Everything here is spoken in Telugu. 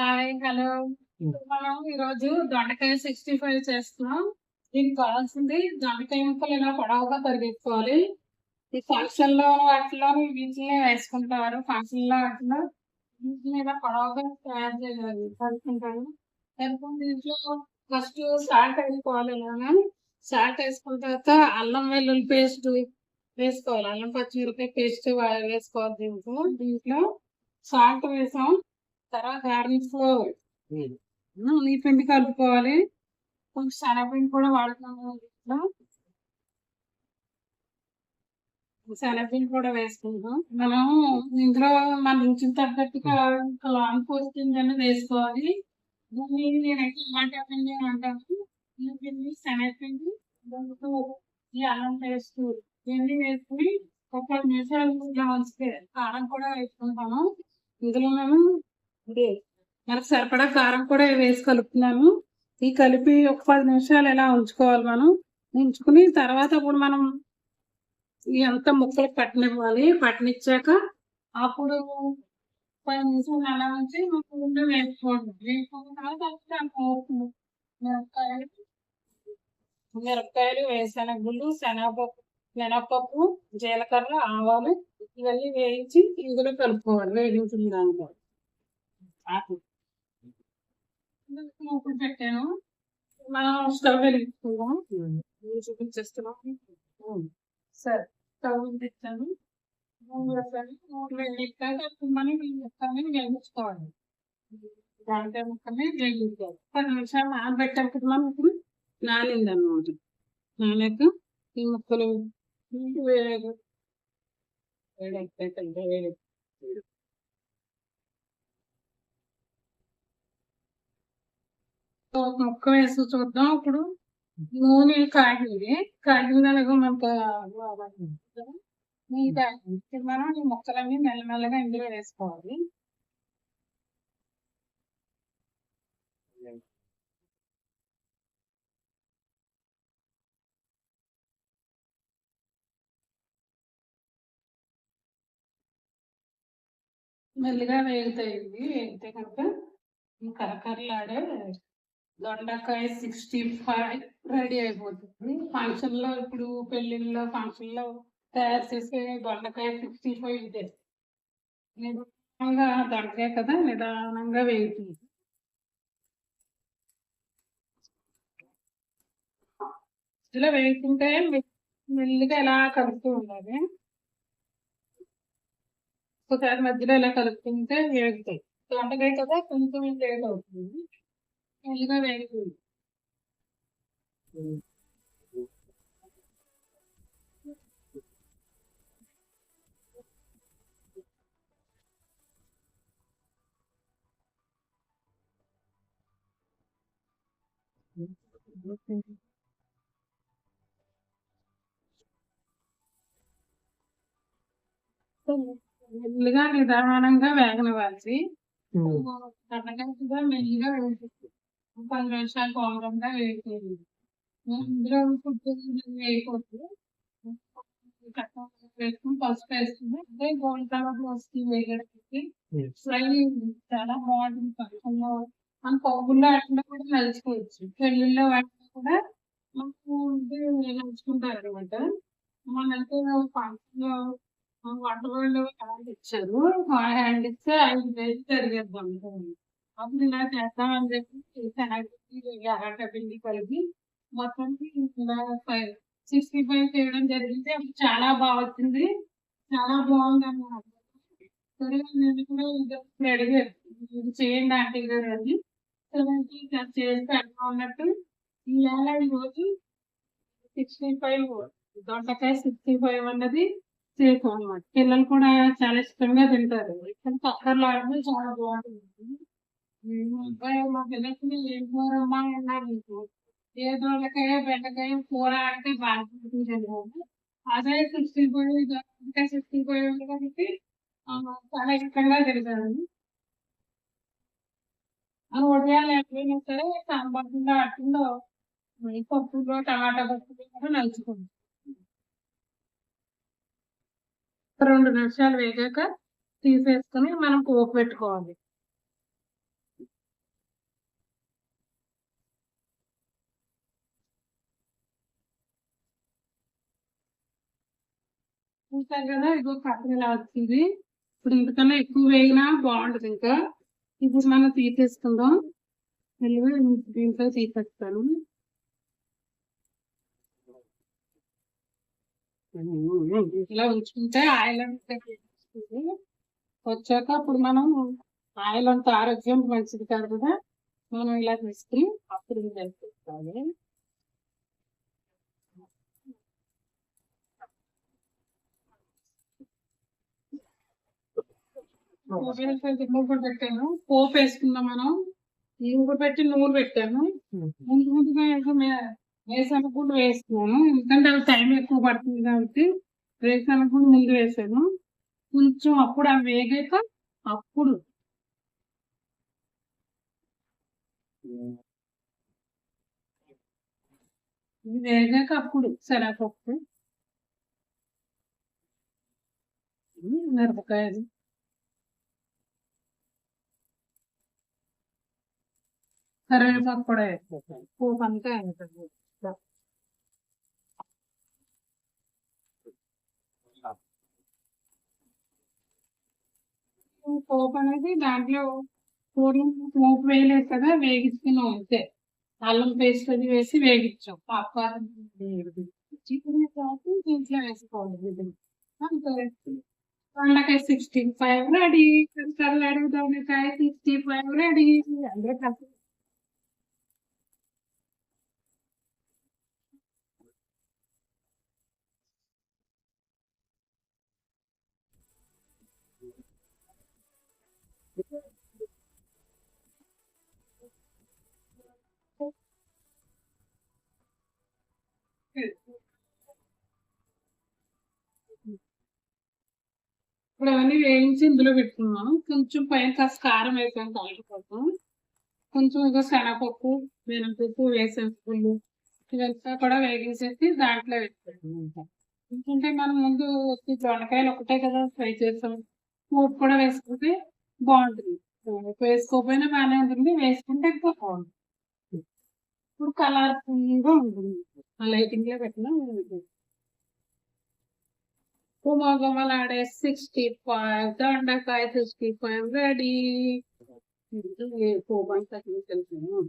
Hi hello. మనం ఈరోజు దొండకాయ సిక్స్టీ ఫైవ్ చేస్తున్నాం. దీనికి కావాల్సింది దొండకాయ ముక్కలు ఇలా పొడవుగా తరిగేసుకోవాలి ఈ ఫంక్షన్లో వాటిలో వీటిని వేసుకుంటారు. ఫంక్షన్లో వాటిలో వీటిని ఇలా పొడవుగా తయారు చేయాలి. తరుపుకుంటారు తరుపుకుని దీంట్లో ఫస్ట్ సాల్ట్ వేసుకోవాలి ఇలాగా. సాల్ట్ వేసుకున్న తర్వాత అల్లం వెల్లుల్లి పేస్ట్ వేసుకోవాలి. అల్లం పచ్చిమిరపకాయ పేస్ట్ వేసుకోవాలి దీంట్లో. దీంట్లో సాల్ట్ వేసాం. తర్వాత గార్నిష్లో ఈ పిండి కలుపుకోవాలి. కొంచెం శనగపిండి కూడా వాడుతున్నాము దీంట్లో శనగపిండి కూడా వేసుకుంటాం మనం ఇందులో మన రుచికి తగ్గట్టుగా లాంగ్ పోస్ట్ అనేది వేసుకోవాలి దీన్ని నేనైతే టమాటా పిండి అంటాను ఈ పిండి శనగపిండి ఈ అల్లం పేస్ట్ ఇవన్నీ వేసుకుని ఒక నిమిషాలు కారం కూడా వేసుకుంటాము. ఇందులో మేము మనకు సరిపడా కారం కూడా వేసి కలుపుతున్నాము ఈ కలిపి ఒక పది నిమిషాలు ఇలా ఉంచుకోవాలి మనం? ఉంచుకుని తర్వాత అప్పుడు మనం ఎంత ముక్కలు పట్టనివ్వాలి పట్టనిచ్చాక అప్పుడు పది నిమిషాలు అలా ఉంచి ముందు వేసుకోండి. వేసుకున్న తర్వాత అప్పుడు మిరపకాయలు మిరపకాయలు వేరుశనగుళ్ళు శనగపప్పు మినపప్పు జీలకర్ర ఆవాలు ఇవన్నీ వేయించి ఇందులో కలుపుకోవాలి. వేగించిన దాంట్లో. ఇప్పుడు పెట్టాను? మనం స్టవ్ వెలిగించుకుందాం. నేను చూపించేస్తున్నాం సరే స్టవ్ వెలిగించాను మూడు మూడు అప్పుడు మనం ముక్కల్ని వేగించుకోవాలి దాంట్లో ముక్కల్ని వేగించాలి పది నిమిషాలు నానబెట్టాం కదా మనం ఇప్పుడు? నానింది అనమాట నానాక ఈ ముక్కలు వేడి వేడి ఒక ముక్క వేసి చూద్దాం ఇప్పుడు నూనె కాగింది కాగిన దానికి మనకు నెయ్యి కాగింది మనం ఈ ముక్కలన్నీ మెల్లమెల్లగా ఇందులో వేసుకోవాలి మెల్లిగా వేగుతాయి ఇవి వేగితే కనుక కరకరలాడే దొండకాయ సిక్స్టీ ఫైవ్ రెడీ అయిపోతుంది ఫంక్షన్లో ఇప్పుడు పెళ్ళిళ్ళలో ఫంక్షన్లో తయారు చేసే దొండకాయ సిక్స్టీ ఫైవ్ ఇదే. నిదానంగా దొండకాయ కదా నిదానంగా వేగుతుంది ఇలా వేసుకుంటే మెల్లిగా ఇలా కలుపుతూ ఉండాలి? ఒకసారి మధ్యలో ఇలా కలుపుతుంటే వేగుతాయి. దొండకాయ కదా కొంచెం లేట్ అవుతుంది. మెల్లిగా వేగుతుంది మెల్లిగా నిదానంగా వేగనివ్వాలి దొండకాయ మెల్లిగా వేగుతుంది పది నిమిషాలు కోమరంగా వేగుతుంది ఇందులో ఫుడ్ వేయకూడదు. వేసుకుని పసుపు వేసుకుని అదే గోల్డ్ కలర్ వస్తుంది వేగడానికి ఫ్రై చాలా బాగుంటుంది ఫంక్షన్లో మన పప్పుల్లో వాటిలో కూడా నలుచుకోవచ్చు పెళ్ళిళ్ళలో వాటిలో కూడా మనకు నలుచుకుంటారు అనమాట మనైతే ఫంక్షన్లో వంట వాళ్ళు హ్యాండ్ ఇచ్చారు. హ్యాండ్ ఇస్తే ఐదు వేలు జరిగేద్దాం అప్పుడు ఇలా చేద్దామని చెప్పి శనగపిండి పిండి కలిపి మొత్తం ఇలా ఫైవ్ సిక్స్టీ ఫైవ్ చేయడం జరిగింది. అప్పుడు చాలా బాగా వచ్చింది. చాలా బాగుంది అన్నమాట. సరే నేను కూడా ఇది అడిగారు ఇది చేయండి ఆంటీ గారు అని. సరే చేసి పెడతా ఉన్నట్టు ఇవాళ ఈరోజు సిక్స్టీ ఫైవ్ దొండకాయ సిక్స్టీ ఫైవ్ అన్నది చేసాం అన్నమాట. పిల్లలు కూడా చాలా ఇష్టంగా తింటారు. ఇక్కడ పక్కన చాలా బాగుంటుంది. మా పిల్లలకి ఏం కూర అమ్మా అన్నారు ఏ దొండకాయ బెండకాయ కూర అంటే బాగా తింటారు అదే సిక్స్టీ ఫైవ్ దొండకాయ సిక్స్టీ ఫైవ్ ఉంది కాబట్టి చాలా ఇష్టంగా తింటారు ఆ ఉదయాలు ఎప్పుడైనా సరే సాంబార్లో అట్లలో పప్పులో టమాటా పప్పులో కూడా నలుచుకుంటాం రెండు నిమిషాలు వేగాక తీసేసుకుని మనం పోపు పెట్టుకోవాలి. చూసారు కదా ఇగో కట్టలు ఇలా వచ్చింది. ఇప్పుడు ఇంతకన్నా ఎక్కువ వేగినా బాగుంటది ఇంకా. ఇప్పుడు మనం తీసేసుకుందాం. మెల్లిగా దీంట్లో తీసేస్తాను. ఇలా ఉంచుకుంటే ఆయిల్ అంతా వచ్చాక అప్పుడు మనం ఆయిల్ అంత ఆరోగ్యం మంచిది కాదు కదా. మనం ఇలా తీసుకుని అప్పుడు ఇది కూడా పెట్టాను. పోపు వేసుకుందాం మనం. ఇవి కూడా పెట్టి నూనె పెట్టాను. ముందు ముందుగా గుండు వేస్తున్నాను ఎందుకంటే అది టైం ఎక్కువ పడుతుంది కాబట్టి గుండు ముందు వేసాను. కొంచెం అప్పుడు అవి వేగాక అప్పుడు. ఇది వేగాక అప్పుడు శనగపప్పు ఉమ్, మిరపకాయలు. కరివేపాకు కూడా వేసేసాను పోపు అంతా వేసేసాను. పోపు అనేది దాంట్లో పూర్వం పోపు వేయలేదు కదా వేగించుకున్నాం అంతే. అల్లం పేస్ట్ అది వేసి వేగించాం. పాపకారం చికెన్ దీంట్లో వేసుకోవాలి. అంతే. దొండకాయ సిక్స్టీ ఫైవ్ రెడీ. కర్లాడు దొండకాయ సిక్స్టీ ఫైవ్ రెడీ. అందరూ కలిసి ఇప్పుడు అవన్నీ వేయించి ఇందులో పెట్టుకున్నాను కొంచెం పైన కాస్త కారం వేసాను కలిపి కోసం కొంచెం ఇంకా శనగపప్పు మినపప్పు వేసేసుకుని ఇదంతా కూడా వేగించేసి దాంట్లో వేసుకుంటాం. ఎందుకంటే మనం ముందు వచ్చి దొండకాయలు ఒకటే కదా ఫ్రై చేస్తాం. పోపు కూడా వేసుకుంటే బాగుంటుంది. వేసుకోకపోయినా బాగానే ఉంటుంది వేసుకుంటే ఇంకా బాగుంటుంది. ఇప్పుడు కలర్ఫుల్గా ఉంటుంది. ఆ లైటింగ్లో పెట్టినా ఉంటుంది. గుమగుమలాడే సిక్స్టీ ఫైవ్ దొండకాయ సిక్స్టీ ఫైవ్ రెడీ పోపు అంతా తీసేసాను